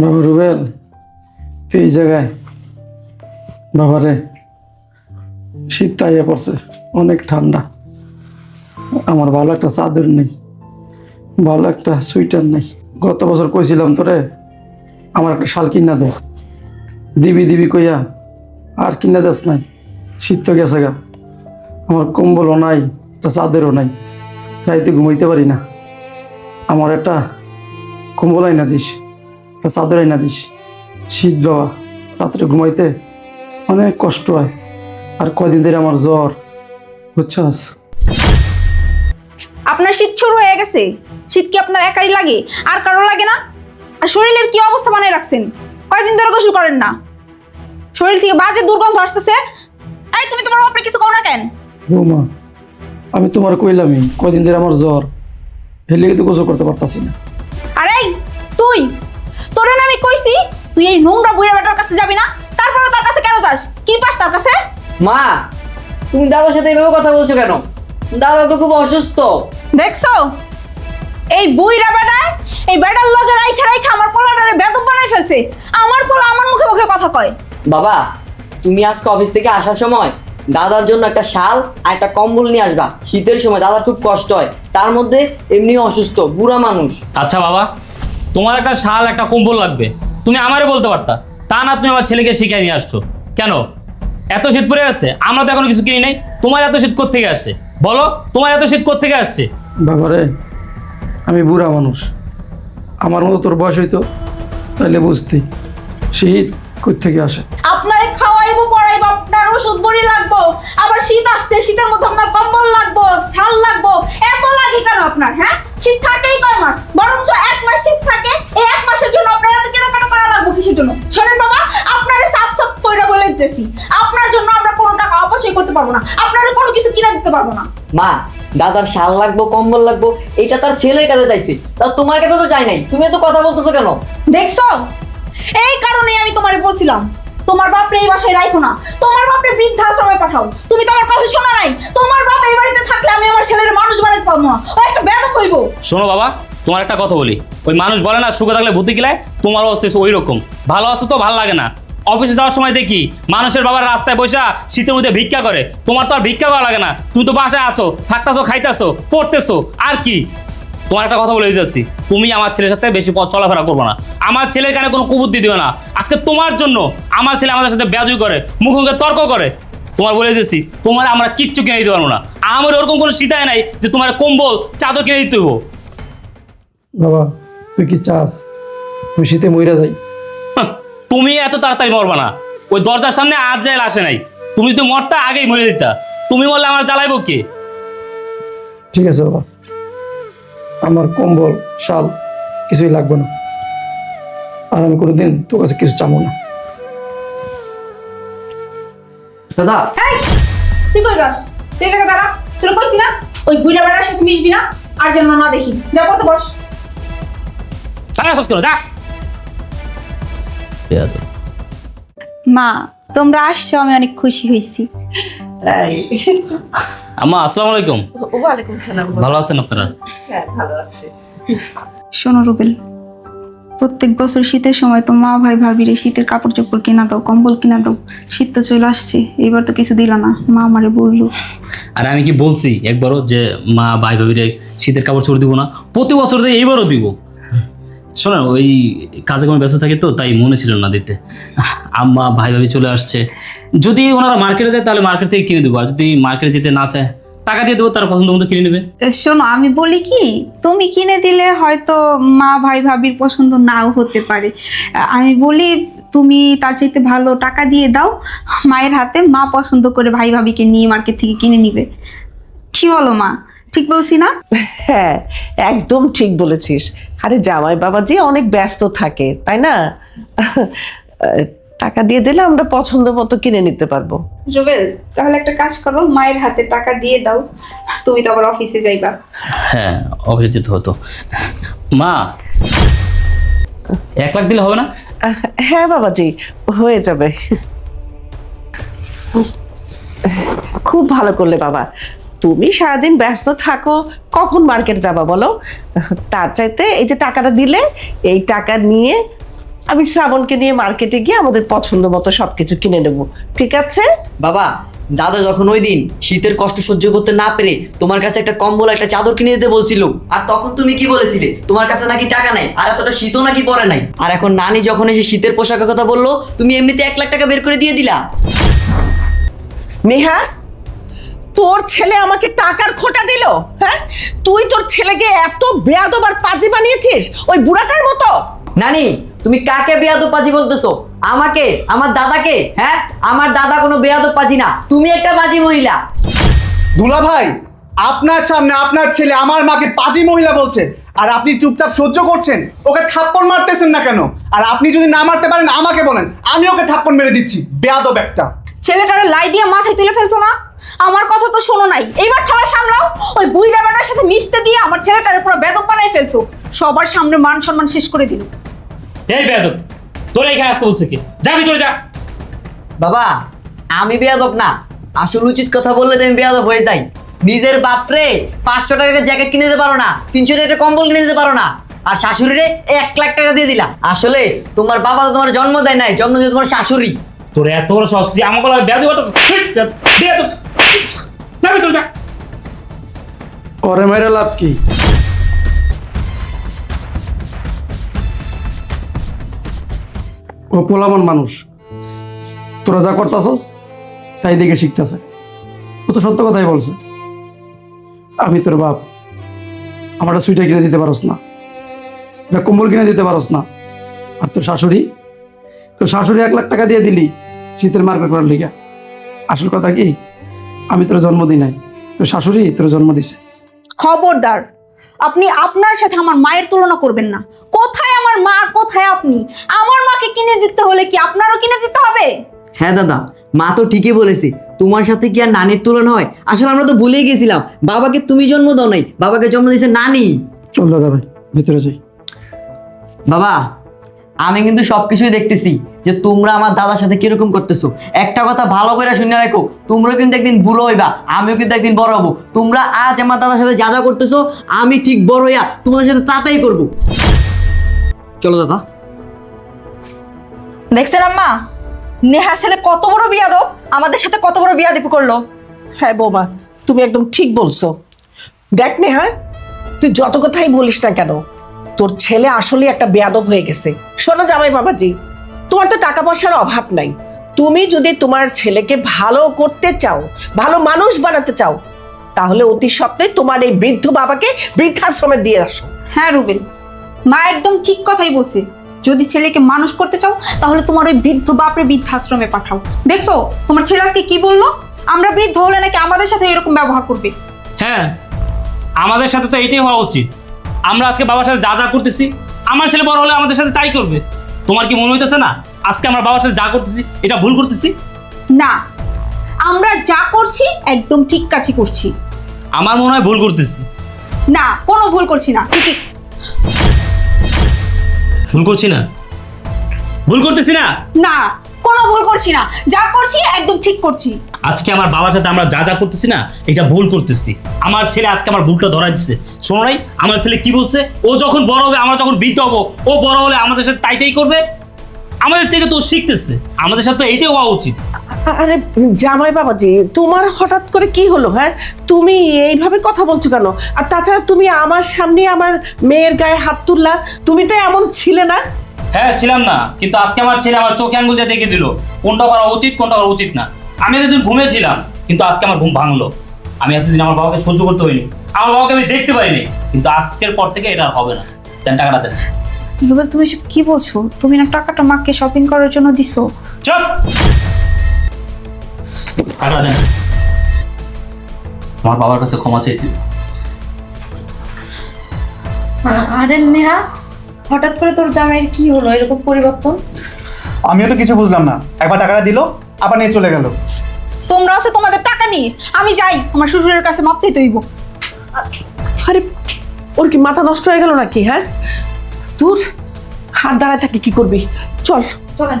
বাবা রুবেল তুই এই জায়গায় বাবারে শীত তাইয়া পড়ছে, অনেক ঠান্ডা। আমার ভালো একটা চাদর নেই, ভালো একটা সুইটার নেই। গত বছর কইছিলাম তোরে, আমার একটা শাল কিনা দে। দিবি দিবি কইয়া আর কিনা দেস নাই, শীত তো গেছে গা। আমার কম্বলও নাই, একটা চাদরও নাই, রাইতে ঘুমাইতে পারি না। আমার একটা কম্বল আইনা দিস একটা চাদর আইনা দিস শীত বাবা রাত্রে ঘুমাইতে অনেক কষ্ট হয়। আর কয়দিন ধরে আমার জ্বর বুঝছস? আপনার শীত শুরু হয়ে গেছে। শীত কি আপনার একাই লাগে? আর কারও লাগে না? আর শরীরের কি অবস্থা বানিয়ে রাখছেন? কয়দিন ধরে গোসল করেন না? শরীর থেকে বাজে দুর্গন্ধ আসতেছে। এই তুমি তোমার বাপরে কিছু কও না কেন? বৌমা আমি তোমার কইলামই কয়দিন ধরে আমার জ্বর। হেলে তো গোসল করতে পারতাছি না। আরে এই, তুই তোরে না আমি কইছি তুই এই নোংরা বুড়া বেটার কাছে যাবি না? তারপরে তার কাছে কেন যাস? কি পাস তার কাছে? মা তুমি দাদার সাথে এইভাবে কথা বলছো কেন? দাদা তো খুব অসুস্থ। দেখছ? এই বুইরা বেটা এই বেটার লগে রাইখা রাইখা আমার পোলাটারে বেদব বানাই ফেলছে। আমার পোলা আমার মুখে মুখে কথা কয়। বাবা তুমি আজকে অফিস থেকে আসার সময় দাদার জন্য একটা শাল আর একটা কম্বল নিয়ে আসবা। শীতের সময় দাদার খুব কষ্ট হয়। তার মধ্যে এমনি অসুস্থ বুড়া মানুষ। আচ্ছা বাবা তোমার একটা শাল একটা কম্বল লাগবে। তুমি আমারে বলতে পারতা। তা না তুমি আমার ছেলেকে শিখাই নিয়ে আসছো। কেন? এত শীত পড়ে আসছে আমরা তো এখনও কিছু কিনি নাই। তোমার এত শীত থেকে আসছে? বলো তোমার এত শীত থেকে আসছে? বাবারে আমি বুড়া মানুষ। আমার মতো তোর বয়স হইতো তাহলে বুঝতি শীত থেকে আসে? আপনারে খাওয়াইবো পড়াইবো ওষুধ বড়ি লাগবো আবার শীত আসছে শীতের মধ্যে আপনার কম্বল লাগবো শাল লাগবো এত লাগে কেন আপনার হ্যাঁ? শীত থাকেই কয় মাস বরঞ্চ এক মাস শীত থাকে এই এক মাসের জন্য আপনার এত কেনাকাটা করা লাগবো কিসের জন্য? শোনেন বাবা আপনারে সাপ সাপ কইরা বলে দিতেছি আপনার জন্য আমরা কোনো টাকা অপচয় করতে পারব না আপনারে কোনো কিছু কিনে দিতে পারব না। মা দাদার শাল লাগবো কম্বল লাগবো এটা তার ছেলের কাছে চাইছে তা তোমার কাছে তো চাই নাই তুমি এত কথা বলতেছো কেন? দেখছ? এই কারণে আমি তোমারে বলছিলাম তোমার বাপরে এই বাসায় রাখো না। তোমার বাপরে বৃদ্ধাশ্রমে পাঠাও। তুমি তো আমার কথা শোনা নাই। তোমার বাপ এই বাড়িতে থাকলে আমি আমার ছেলের মানুষ বানাতে পারব না। ও একটা বেদক হইব। শোনো বাবা, তোমার একটা কথা বলি। ওই মানুষ বলে না, সুখে থাকলে ভূতি কিলায় তোমার অবস্থা ওই রকম ভালো আছো তো, ভালো লাগে না। অফিসে যাওয়ার সময় দেখি, মানুষের বাবার রাস্তায় বসা শীতের মধ্যে ভিক্ষা করে। তোমার তো আর ভিক্ষা করা লাগে না। তুমি তো বাসায় আছো, থাকতেছো, খাইতেছো, পড়তেছো। আর কি? তোমার একটা কথা বলে দিতেছি। তুমি আমার ছেলের সাথে বেশি পথ চলাফেরা করব না। আমার ছেলের কানে কোনো কুবুদ্ধি দিবে না। আজকে তোমার জন্য আমার ছেলে আমাদের সাথে ব্যাজুই করে মুখে মুখে তর্ক করে। তোমার বলে দিতেছি তোমার আমরা কিচ্ছু কিনে দিতে পারব না। আমার ওরকম কোনো শীতায় নাই যে তোমার কম্বল চাদর কিনে দিতে হইব। বাবা তুই কি চাস? আমি শীতে মইরা যাই। তুমি এত তাড়াতাড়ি মরবা না। ওই দরজার সামনে আজ যাই আসে নাই। তুমি যদি মরতা আগেই মরে দিতা তুমি মরলে আমার জ্বালাইবো কে? ঠিক আছে বাবা। আমার কম্বল শাল কিছুই লাগবে না। আর আমি কোনোদিন তোর কাছে কিছু চাবো না। দাদা! তুই কই যাস? তুই জায়গা দাঁড়া। তোর কইছি না ওই বুড়া বেড়ার সাথে মিশবি না? আর যেন না দেখি। যা করতে বস। সারা খোঁজ করো যা। মা তোমরা আসছো আমি অনেক খুশি হয়েছি। আম্মা আসসালামু আলাইকুম। ওয়ালাইকুম সালাম ভালো আছেন আপনারা? হ্যাঁ ভালো আছে। শোনো রুবেল প্রত্যেক বছর শীতের সময় তো মা ভাই ভাবিরে শীতের কাপড় চোপড় কিনা দাও কম্বল কিনা দাও শীত তো চলে আসছে এবার তো কিছু দিল না মা আমারে বলল। আর আমি কি বলছি একবারও যে মা ভাই ভাবিরে শীতের কাপড় চোপড় দিব না প্রতি বছর দিয়ে এইবারও দিব। শোনো ওই কাজে কোনো ব্যস্ত থাকি তো তাই মনে ছিল না দিতে। আম্মা ভাই ভাবি চলে আসছে। যদি ওনারা মার্কেটে যায় তাহলে মার্কেট থেকে কিনে দেবো। আর যদি মার্কেটে যেতে না চায় টাকা দিয়ে দেবো তারা পছন্দ মতো কিনে নেবে। শোনো আমি বলি কি তুমি কিনে দিলে হয়তো মা ভাই ভাবির পছন্দ নাও হতে পারে। আমি বলি তুমি তার চাইতে ভালো টাকা দিয়ে দাও মায়ের হাতে মা পছন্দ করে ভাই ভাবিকে নিয়ে মার্কেট থেকে কিনে নিবে। কি বলো মা? ঠিক বলছি না? হ্যাঁ একদম ঠিক বলেছিস। আরে জামাই বাবাজি অনেক ব্যস্ত থাকে তাই না? টাকা দিয়ে দিলে আমরা পছন্দ মতো কিনে নিতে পারব। রুবেল তাহলে একটা কাজ করো মায়ের হাতে টাকা দিয়ে দাও তুমি তো আবার অফিসে যাইবা। হ্যাঁ অফিসে যেতে হতো। মা এক লাখ দিলে হবে না? হ্যাঁ বাবাজি হয়ে যাবে। খুব ভালো করলে বাবা। তুমি সারাদিন ব্যস্ত থাকো কখন মার্কেট যাবা বলো? তার চাইতে এই যে টাকাটা দিলে এই টাকা নিয়ে আমি শ্রাবণকে নিয়ে মার্কেটে গিয়ে আমাদের পছন্দ মতো সব কিছু কিনে নেব। ঠিক আছে? বাবা দাদা যখন ওই দিন শীতের কষ্ট সহ্য করতে না পেরে তোমার কাছে একটা কম্বল একটা চাদর কিনে দিতে বলছিল আর তখন তুমি কি বলেছিলে? তোমার কাছে নাকি টাকা নাই আর এতটা শীতও নাকি পরে নাই। আর এখন নানি যখন এসে শীতের পোশাকের কথা বলল তুমি এমনিতে এক লাখ টাকা বের করে দিয়ে দিলা। নেহা তোর ছেলে আমাকে টাকার খোটা দিল? হ্যাঁ? তুই তোর ছেলেকে এত বেয়াদব আর পাজি বানিয়েছিস? ওই বুড়াটার মতো? নানি তুমি কাকে বেয়াদব পাজি বলতেছো? আমাকে? আমার দাদাকে? হ্যাঁ? আমার দাদা কোনো বেয়াদব পাজি না। তুমি একটা বাজি মহিলা। দুলা ভাই আপনার সামনে আপনার ছেলে আমার মাকে পাজি মহিলা বলছে আর আপনি চুপচাপ সহ্য করছেন ওকে থাপ্পড় মারতেছেন না কেন? আর আপনি যদি না মারতে পারেন আমাকে বলেন আমি ওকে থাপ্পড় মেরে দিচ্ছি বেয়াদব একটা। ছেলেটারে লাই দিয়ে মাথায় তুলে ফেলছো না? আমার কথা তো শোনো নাই। এইবার ঠালা সামলাও। ওই বুইড়া বেটার সাথে মিশতে দিয়ে আমার ছেলেটারে পুরো বেদব বানাই ফেলছো। সবার সামনে মান সম্মান শেষ করে দিল। এই বেয়াদব তোরা এখানে আসতে বলছে কি? যাবি তোরে যা। বাবা আমি বেয়াদব না। আসল উচিত কথা বললে তো আমি বেয়াদব হয়ে যাই। নিজের বাপরে পাঁচশো টাকার জ্যাকেট কিনে দিতে পারো না তিনশো টাকার কম্বল কিনে দিতে পারো না। আর শাশুড়িরে এক লাখ টাকা দিয়ে দিলা আসলে তোমার বাবা তো তোমার জন্ম দেয় নাই জন্ম দিয়ে তোমার শাশুড়ি। তোর এত বড় সস্তি আমাকে লাগে বেয়াদব কথা বেয়াদব। যাবি তোরে যা। করে মেরে লাভ কি? ও পোলামন মানুষ। তোরা যা করতাছস, তাই দেখে শিখতেছে। ও তো সত্য কথাই বলছে। আমি তোর বাপ। আমার সুইটার কিনে দিতে পারস না। একটা কম্বল কিনে দিতে পারস না। আর তোর শাশুড়ি? তোর শাশুড়ি এক লাখ টাকা দিয়ে দিলি, শীতের মার্কেট করার লিগা। আসল কথা কি? আমি তোর জন্ম দিই নাই। তোর শাশুড়ি তোর জন্ম দিছে। খবরদার আপনি আপনার সাথে আমার মায়ের তুলনা করবেন না। কোথায় আমার মা আর কোথায় আপনি? আমার মাকে কিনে দিতে হলে কি আপনারও কিনে দিতে হবে? হ্যাঁ দাদা মা তো ঠিকই বলেছে তোমার সাথে কি আর নানির তুলনা হয়? আসলে আমরা তো ভুলেই গেছিলাম বাবাকে তুমি জন্ম দাও নাই বাবাকে জন্ম দিয়েছে নানি। চল দাদা ভাই ভিতরে যাই। বাবা আমি কিন্তু সবকিছুই দেখতেছি যে তোমরা আমার দাদার সাথে কীরকম করতেছো। একটা কথা ভালো করে শুনে রাখো তোমরা কিন্তু একদিন বুড়ো হইবা আমিও কিন্তু একদিন বড় হব। তোমরা আজ আমার দাদার সাথে যা যা করতেছো আমি ঠিক বড় হইয়া তোমাদের সাথে তাতাই করব। চলো দাদা। দেখছেন আম্মা? নেহার ছেলে কত বড় বিয়াদব আমাদের সাথে কত বড় বিয়াদবি করল। হ্যাঁ বৌমা তুমি একদম ঠিক বলছো। দেখ নেহা তুই যত কথাই বলিস না কেন তোর ছেলে আসলে একটা বেয়াদব হয়ে গেছে। শোনো জামাই বাবাজি তোমার তো টাকা পয়সার অভাব নাই। তুমি যদি তোমার ছেলেকে ভালো করতে চাও ভালো মানুষ বানাতে চাও তাহলে অতি স্বপ্নে তোমার এই বৃদ্ধ বাবাকে বৃদ্ধাশ্রমে দিয়ে আসো। হ্যাঁ রুবেল। মা একদম ঠিক কথাই বলছে। যদি ছেলেকে মানুষ করতে চাও তাহলে তোমার ওই বৃদ্ধ বাপরে বৃদ্ধাশ্রমে পাঠাও। দেখছ? তোমার ছেলে আজকে কি বলল? আমরা বৃদ্ধ হলে নাকি আমাদের সাথে এরকম ব্যবহার করবে? হ্যাঁ আমাদের সাথে তো এটাই হওয়া উচিত। আমরা আজকে বাবার সাথে যা যা করতেছি আমার ছেলে বড় হলে আমাদের সাথে তাই করবে। তোমার কি মনে হইতেছে না? আজকে আমরা বাবার সাথে যা করতেছি এটা ভুল করতেছি? না আমরা যা করছি একদম ঠিক কাজই করছি। আমার মনে হয় ভুল করতেছি। না কোনো ভুল করছি না ঠিকই। ভুল করছি না? ভুল করতেছি না? না। ভুল করছি না। যা করছি একদম ঠিক করছি। আজকে আমার বাবার সাথে আমরা যা যা করতেছি না এটা ভুল করতেছি। আমার ছেলে আজকে আমার ভুলটা ধরা দিচ্ছে শোনো নাই আমার ছেলে কি বলছে? ও যখন বড় হবে আমরা যখন বৃদ্ধ হব ও বড় হলে আমাদের সাথে তাই তাই করবে? আমাদের থেকে তো ও শিখতেছে। আমাদের সাথে তো এইটাই হওয়া উচিত। আরে জামাই বাবাজি তোমার হঠাৎ করে কি হলো হ্যাঁ? তুমি এইভাবে কথা বলছো কেন? আর তাছাড়া তুমি আমার সামনে আমার মেয়ের গায়ে হাত তুললা তুমি তো এমন ছিলে না? হ্যাঁ ছিলাম না। কিন্তু আজকে আমার ছেলে আমার চোখে আঙ্গুল দিয়ে দেখে দিল কোনটা করা উচিত কোনটা করা উচিত না। আমি এতদিন ঘুমিয়েছিলাম কিন্তু আজকে আমার ঘুম ভাঙলো। আমি এতদিন আমার বাবাকে সহ্য করতে হয়নি আমার বাবাকে আমি দেখতে পাইনি কিন্তু আজকের পর থেকে এটা হবে না। দেন টাকাটা দেন। জুবেল তুমি সব কি বলছো? তুমি না টাকাটা মাকে শপিং করার জন্য দিছো? চুপ! টাকা দেন। আমার বাবার কাছে ক্ষমা চাইতে আরে নেহা হঠাৎ করে তোর জামাইয়ের কি হলো? এরকম পরিবর্তন? আমিও তো কিছু বুঝলাম না। একবার টাকাটা দিল আবার নিয়ে চলে গেল। তোমরা আছো তোমাদের টাকা নিয়ে। আমি যাই আমার শ্বশুরের কাছে মাপ চাইতে হইব। আরে ওর কি মাথা নষ্ট হয়ে গেল নাকি হ্যাঁ? তোর হাত দাঁড়ায় থাকি কি করবি? চল। চলেন।